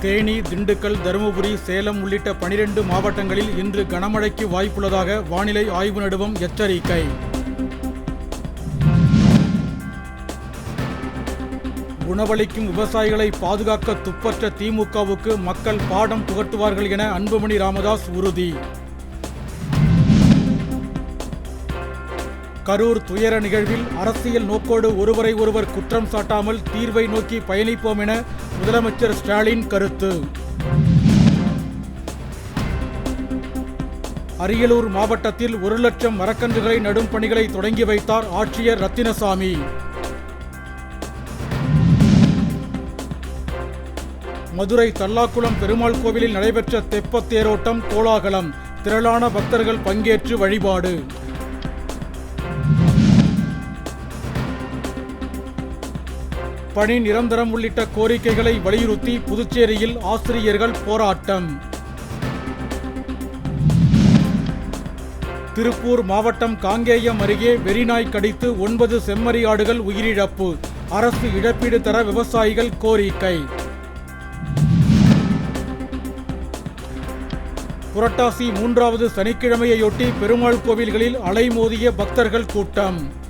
தேனி திண்டுக்கல் தருமபுரி சேலம் உள்ளிட்ட பனிரெண்டு மாவட்டங்களில் இன்று கனமழைக்கு வாய்ப்புள்ளதாக வானிலை ஆய்வு நடுவம் எச்சரிக்கை. உணவளிக்கும் விவசாயிகளை பாதுகாக்க துப்பற்ற திமுகவுக்கு மக்கள் பாடம் புகட்டுவார்கள் என அன்புமணி ராமதாஸ் உறுதி. கரூர் துயர நிகழ்வில் அரசியல் நோக்கோடு ஒருவரை ஒருவர் குற்றம் சாட்டாமல் தீர்வை நோக்கி பயணிப்போம் என முதலமைச்சர் ஸ்டாலின் கருத்து. அரியலூர் மாவட்டத்தில் ஒரு லட்சம் மரக்கன்றுகளை நடும் பணிகளை தொடங்கி வைத்தார் ஆட்சியர் ரத்தினசாமி. மதுரை தல்லாக்குளம் பெருமாள் கோவிலில் நடைபெற்ற தெப்பத் தேரோட்டம் கோலாகலம். திரளான பக்தர்கள் பங்கேற்று வழிபாடு. பணி நிரந்தரம் உள்ளிட்ட கோரிக்கைகளை வலியுறுத்தி புதுச்சேரியில் ஆசிரியர்கள் போராட்டம். திருப்பூர் மாவட்டம் காங்கேயம் அருகே வெறிநாய் கடித்து ஒன்பது செம்மறியாடுகள் உயிரிழப்பு. அரசு இழப்பீடு தர விவசாயிகள் கோரிக்கை. புரட்டாசி மூன்றாவது சனிக்கிழமையொட்டி பெருமாள் கோவில்களில் அலைமோதிய பக்தர்கள் கூட்டம்.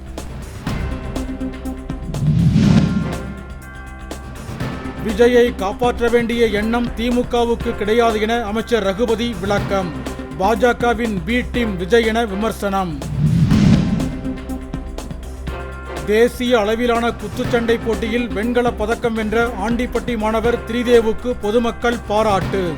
விஜயை காப்பாற்ற வேண்டிய எண்ணம் திமுகவுக்கு கிடையாது என அமைச்சர் ரகுபதி விளக்கம். பாஜகவின் பி டீம் விஜய் என விமர்சனம். தேசிய அளவிலான குத்துச்சண்டை போட்டியில் வெண்கல பதக்கம் வென்ற ஆண்டிப்பட்டி மாணவர் திரிதேவுக்கு பொதுமக்கள் பாராட்டு.